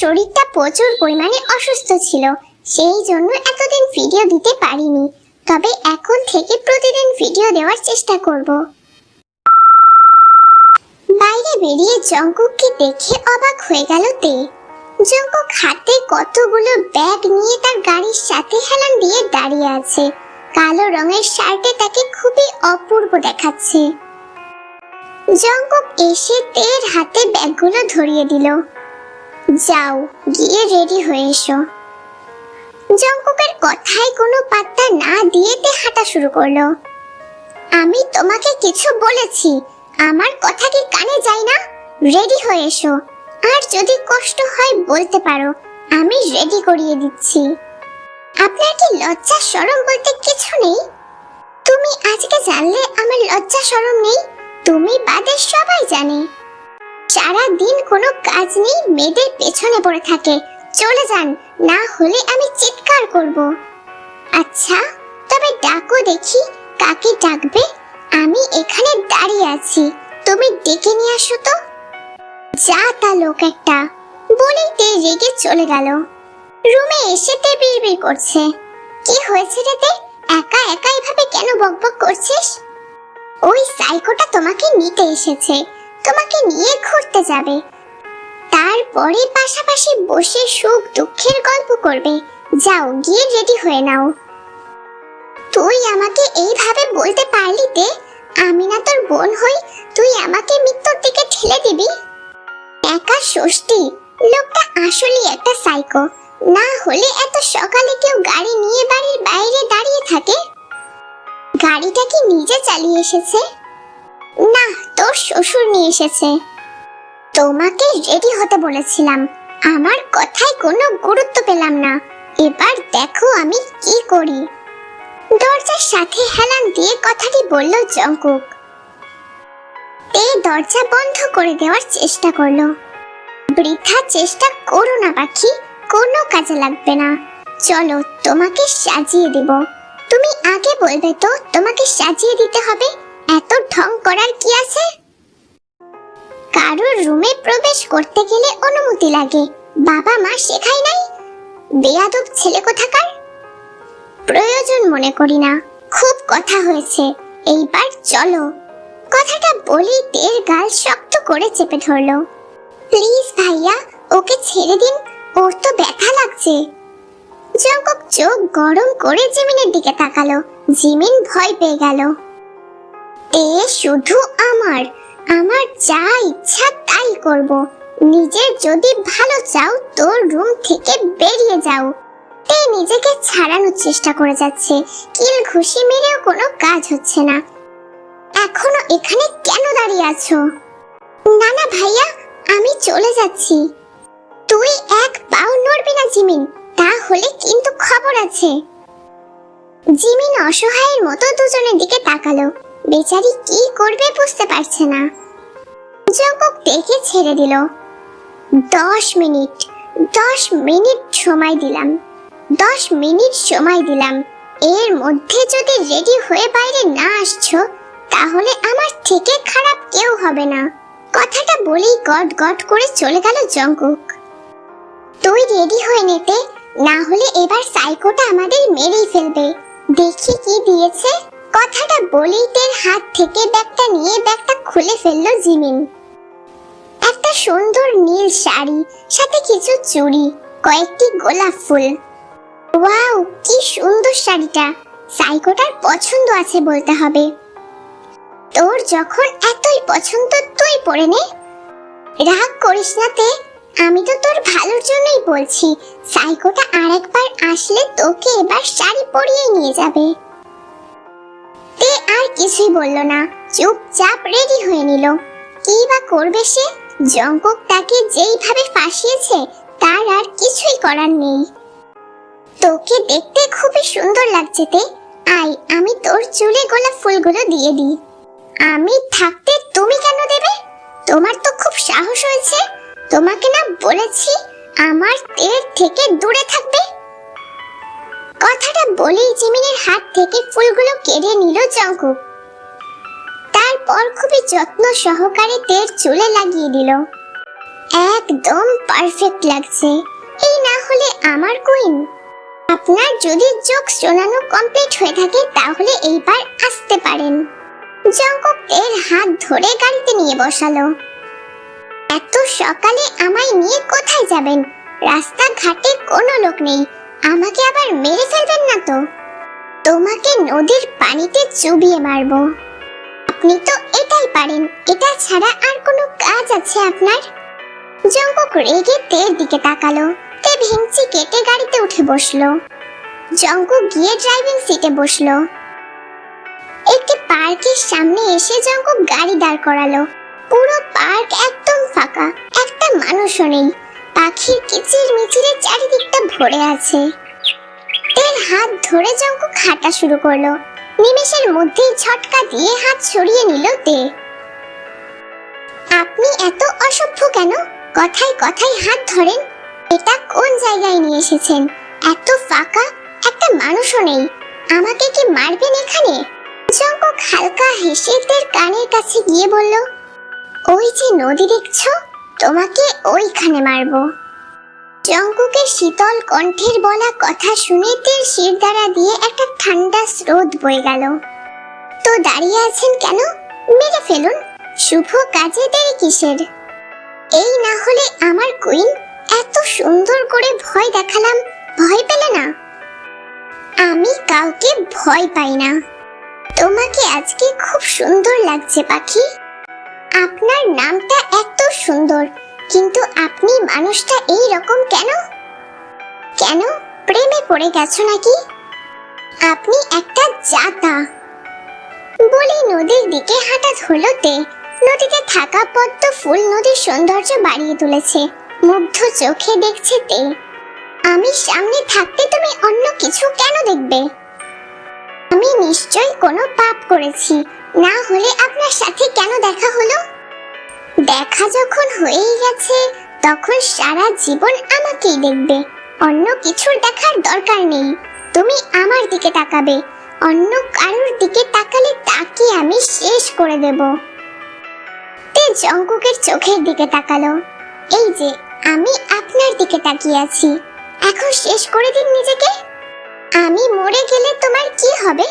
শরীরটা প্রচুর পরিমাণে অসুস্থ ছিল, সেই জন্য এতদিন ভিডিও দিতে পারিনি। তবে এখন থেকে প্রতিদিন ভিডিও দেওয়ার চেষ্টা করব। বাইরে বেরিয়ে জঙ্কুককে দেখে অবাক হয়ে গেল তে। জঙ্কুক হাতে কতগুলো ব্যাগ নিয়ে তার গাড়ির সাথে হেলান দিয়ে দাঁড়িয়ে আছে। কালো রঙের শার্টে তাকে খুবই অপূর্ব দেখাচ্ছে। জঙ্কুক এসে তের হাতে ব্যাগগুলো ধরিয়ে দিল। যাও, গিয়ে রেডি হয়ে এসো। জঙ্কুকের কথায় কোনো পাত্তা না দিয়ে তে হাঁটা শুরু করল। আমি তোমাকে কিছু বলেছি আমার কথা কি কানে যায় না? রেডি হয়ে এসো। আর যদি কষ্ট হয় বলতে পারো। আমি রেডি করিয়ে দিচ্ছি। আপনার কি লজ্জা শরম বলতে কিছু নেই? তুমি আজকে জানলে আমার লজ্জা শরম নেই। তুমি বাদে সবাই জানে। সারা দিন কোনো কাজ নেই, মেয়েদের পেছনে পড়ে থাকে। চলে যান, না হলে আমি চিৎকার করব। আচ্ছা তবে ডাকো দেখি, কাকে ডাকবে? আমি এখানে দাঁড়িয়ে আছি। তুমি ডেকে নিয়ে আসো তো। যা তা লোক একটা। বলেই তে রেগে চলে গেল। রুমে এসে তে বিড়বিড় করছে। কি হয়েছে রে তে? একা একা এভাবে কেন বকবক করছিস? ওই সাইকোটা তোমাকে নিতে এসেছে। তোমাকে নিয়ে ঘুরতে যাবে। তারপরে পাশাপাশি বসে সুখ দুঃখের গল্প করবে। যাও, গিয়ে রেডি হয়ে নাও। তুই আমাকে এইভাবে বলতে পারলি তে? আমি না তোর বোন হই, তুই আমাকে মৃত্যুর দিকে ঠেলে দিবি? একা ষষ্ঠী, লোকটা আসলেই একটা সাইকো না হলে এত সকালে কেউ গাড়ি নিয়ে বাড়ির বাইরে দাঁড়িয়ে থাকে? গাড়িটা কি নিজে চালিয়ে এসেছে? না, তোর শ্বশুর নিয়ে এসেছে। তোমাকে রেডি হতে বলেছিলাম। আমার কথায় কোনো গুরুত্ব পেলাম না। এবার দেখো আমি কি করি। দরজার সাথে হেলান দিয়ে কথাটি বলল জঙ্কুক। তে দরজা বন্ধ করে দেওয়ার চেষ্টা করল। বৃথা চেষ্টা করো না, পাখি, কোনো কাজে লাগবে না। চলো, তোমাকে সাজিয়ে দেব। তুমি আগে বলবে তো, তোমাকে সাজিয়ে দিতে হবে? এত ঢং করার কি আছে? কারোর রুমে প্রবেশ করতে গেলে অনুমতি লাগে। বাবা মা শেখায় নাই? বেয়াদব ছেলে কোথাকার? প্রয়োজন মনে করি না। খুব কথা হয়েছে। এইবার চলো। কথাটা বলেই তের গাল শক্ত করে চেপে ধরলো। প্লিজ ভাইয়া, ওকে ছেড়ে দিন। ওর তো ব্যথা লাগছে। জঙ্কক চোখ গরম করে জিমিনের দিকে তাকালো। জিমিন ভয় পেয়ে গেল। এ শুধু আমার। আমার যা ইচ্ছা তাই করব। নিজের যদি ভালো চাও তোর রুম থেকে বেরিয়ে যাও। তে নিজেকে ছাড়ানোর চেষ্টা করে যাচ্ছে। কিল ঘুষি মেরেও কোনো কাজ হচ্ছে না। এখনও এখানে কেন দাঁড়িয়ে আছো? না না ভাইয়া, আমি চলে যাচ্ছি। তুই এক পাও নড়বি না, জিমিন। তাহলে কিন্তু খবর আছে। জিমিন অসহায়ের মতো দুজনের দিকে তাকালো। বেচারি কি করবে বুঝতে পারছে না। জগক দেখে ছেড়ে দিল। দশ মিনিট দশ মিনিট সময় দিলাম। দশ মিনিট সময় দিলাম। এর মধ্যে যদি রেডি হয়ে বাইরে না আসছো, তাহলে আমার থেকে খারাপ কেউ হবে না। কথাটা বলেই গট গট করে চলে গেল জঙ্কুক। তুই রেডি হয়ে নিতে, না হলে এবার সাইকোটা আমাদের মেরেই ফেলবে। দেখি কি দিয়েছে। কথাটা বলেই তের হাত থেকে ব্যাগটা নিয়ে ব্যাগটা খুলে ফেলল জিমিন। একটা সুন্দর নীল শাড়ি, সাথে কিছু চুড়ি, কয়েকটি গোলাপ ফুল। ওয়াও, কি সুন্দর শাড়িটা। সাইকোটার পছন্দ আছে বলতে হবে। তোর যখন এতই পছন্দ, তুই পরে নে। রাগ করিস না তে, আমি তো তোর ভালোর জন্যই বলছি, সাইকোটা আরেকবার আসলে তোকে এবার শাড়ি পরিয়ে নিয়ে যাবে। তে আর কিছুই বলল না, চুপচাপ রেডি হয়ে নিল। কি বা করবে সে? জঙ্কক তাকে যেইভাবে ফাঁসিয়েছে, তার আর কিছুই করার নেই। তোকে দেখতে খুবই সুন্দর লাগছে তে। আয়, আমি তোর চুলে গোলাপ ফুলগুলো দিয়ে দিই। আমি থাকতে তুমি কেন দেবে? তোমার তো খুব সাহস হয়েছে। তোমাকে না বলেছি আমার তের থেকে দূরে থাকবে কথাটা বলেই জিমিনের হাত থেকে ফুলগুলো কেড়ে নিল জঙ্কুক। তারপর খুবই যত্ন সহকারে তের চুলে লাগিয়ে দিল। একদম পারফেক্ট লাগছে। এই না হলে আমার কুইন। আপনার যদি যোগ শোনানো কমপ্লিট হয়ে থাকে, তাহলে এইবার আসতে পারেন। জঙ্কক এর হাত ধরে গাড়িতে নিয়ে বসালো। এত সকালে আমায় নিয়ে কোথায় যাবেন? রাস্তাঘাটে কোনো লোক নেই। আমাকে আবার মেরে ফেলবেন না তো? তোমাকে নদীর পানিতে চুবিয়ে মারবো। আপনি তো এটাই পারেন। এটা ছাড়া আর কোনো কাজ আছে আপনার? জঙ্কক রেগে তের দিকে তাকালো। তে ভেঙচি কেটে গাড়িতে উঠে বসল। জঙ্কক গিয়ে ড্রাইভিং সিটে বসল। একটি পার্কের সামনে এসে জঙ্কক গাড়ি দাঁড় করালো। পুরো পার্ক একদম ফাঁকা, একটা মানুষও নেই। পাখির কিচির মিচিরে চারিদিকটা ভরে আছে। তের হাত ধরে জঙ্কু খাটা শুরু করল। নিমেষের মধ্যেই ঝটকা দিয়ে হাত সরিয়ে নিল তে। আপনি এত অসভ্য কেন? কথায় কথায় হাত ধরেন। এটা কোন জায়গায় নিয়ে এসেছেন? এত ফাঁকা, একটা মানুষও নেই। আমাকে কি মারবেন এখানে? হালকা হেসে তের কানের কাছে গিয়ে বলল, ওই যে নদী দেখছ? তোমাকে ওইখানে মারবো। শীতল কণ্ঠের বলা কথা শুনে শির দ্বারা দিয়ে একটা ঠান্ডা স্রোত বয়ে গেল। তো দাঁড়িয়ে আছেন কেন? মেরে ফেলুন। শুভ কাজে দেরি কিসের? এই না হলে আমার কুইন এত সুন্দর করে ভয় দেখালাম, ভয় পেলে না? আমি কাউকে ভয় পাই না। তোমাকে আজকে খুব সুন্দর লাগছে, পাখি। আপনার নামটা এত সুন্দর, কিন্তু আপনি মানুষটা এই রকম কেন? কেন প্রেমে পড়ে গেছো নাকি? আপনি একটা জাতা। বলে নদীর দিকে হাঁটা ধরলতে, নদীতে থাকা পদ্ম ফুল নদীর সৌন্দর্য বাড়িয়ে তুলেছে। মুগ্ধ চোখে দেখছে তে। আমি সামনে থাকতে তুমি অন্য কিছু কেন দেখবে? আমি নিশ্চয়ই কোনো পাপ করেছি। না হলে আপনার সাথে কেন দেখা হলো? দেখা যখন হয়েই গেছে, তখন সারা জীবন আমাকেই দেখবে। অন্য কিছুর দেখার দরকার নেই। তুমি আমার দিকে তাকাবে। অন্য কারোর দিকে তাকালে তাকে আমি শেষ করে দেব। তে জঙ্কুকের চোখের দিকে তাকালো। এই যে আমি আপনার দিকে তাকিয়ে আছি। এখন শেষ করে দিন নিজেকে। আমি মরে গেলে তোমার কি হবে?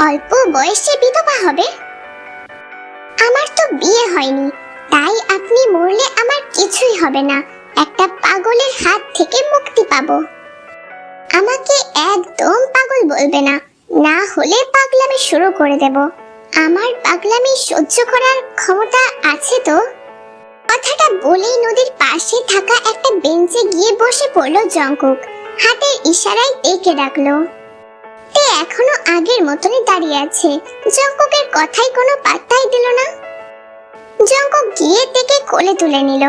অল্প বয়সে বিধবা হবে। আমার তো বিয়ে হয়নি। তাই আপনি মরলে আমার কিছুই হবে না। একটা পাগলের হাত থেকে মুক্তি পাবো। আমাকে একদম পাগল বলবে না। না হলে পাগলামি শুরু করে দেব। আমার পাগলামি সহ্য করার ক্ষমতা আছে তো? কথাটা বলেই নদীর পাশে থাকা গিয়ে বসে পড়ল জঙ্কুক হাতের ইশারায় ডেকে ডাকলো তে এখনও আগের মতনই দাঁড়িয়ে আছে। জঙ্কুকের কথাই কোনো পাত্তাই দিল না? জঙ্কক গিয়ে তেকে কোলে তুলে নিল।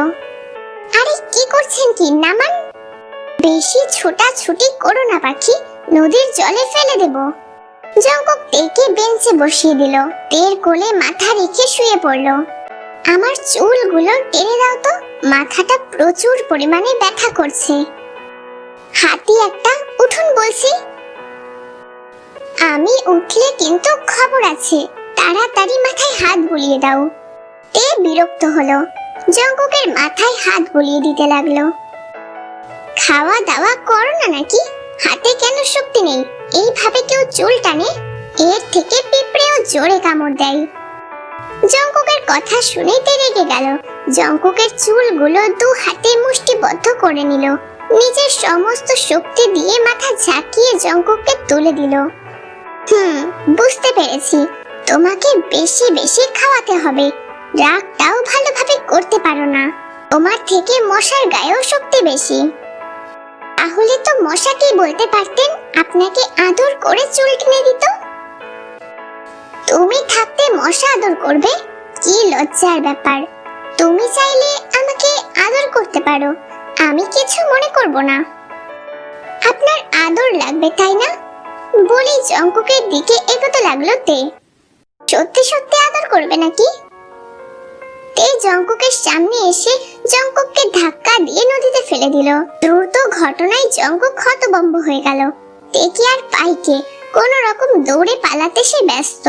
আরে, কি করছেন কি, নামান? বেশি ছোটাছুটি করো না, পাখি। নদীর জলে ফেলে দেব। জঙ্কক তেকে বেঞ্চে বসিয়ে দিল। তের কোলে মাথা রেখে শুয়ে পড়ল। আমার চুলগুলো টেনে দাও তো। মাথাটা প্রচুর পরিমাণে ব্যথা করছে। হাতি একটা উঠুন বলছি। আমি উঠলে কিন্তু খবর আছে। তাড়াতাড়ি মাথায় হাত বুলিয়ে দাও। তে বিরক্ত হলো। জঙ্কুকের মাথায় হাত বুলিয়ে দিতে লাগল। খাওয়া দাওয়া করো না নাকি? হাতে কেন শক্তি নেই? এইভাবে কেউ চুল টানে? এর থেকে পিঁপড়েও জোরে কামড় দেয়। জঙ্কুকের কথা শুনে তে রেগে গেল। জঙ্কুকের চুলগুলো দু হাতে মুষ্টিবদ্ধ করে নিল। নিজের সমস্ত শক্তি দিয়ে মাথা ঝাঁকিয়ে জঙ্কুককে তুলে দিল। হুম, বুঝতে পেরেছি। তোমাকে বেশি বেশি খাওয়াতে হবে। রাগটাও ভালোভাবে করতে পারো না। তোমার থেকে মশার গায়েও শক্তি বেশি। তাহলে তো মশাকেই বলতে পারতেন, আপনাকে আদর করে চুল কিনে দিত। তুমি থাকতে মশা আদর করবে? কি লজ্জার ব্যাপার। তুমি চাইলে আমাকে আদর করতে পারো। আমি কিছু মনে করব না। আপনার আদর লাগবে, তাই না? বলেই জঙ্কুকের দিকে এগোতে লাগল তে। সত্যি সত্যি আদর করবে নাকি? তে জঙ্কুকের সামনে এসে জঙ্কুককে ধাক্কা দিয়ে নদীতে ফেলে দিল। দ্রুত ঘটনায় জঙ্কুক হতবম্ব হয়ে গেল। তে কি আর পাইকে? কোন রকম দৌড়ে পালাতে সে ব্যস্ত।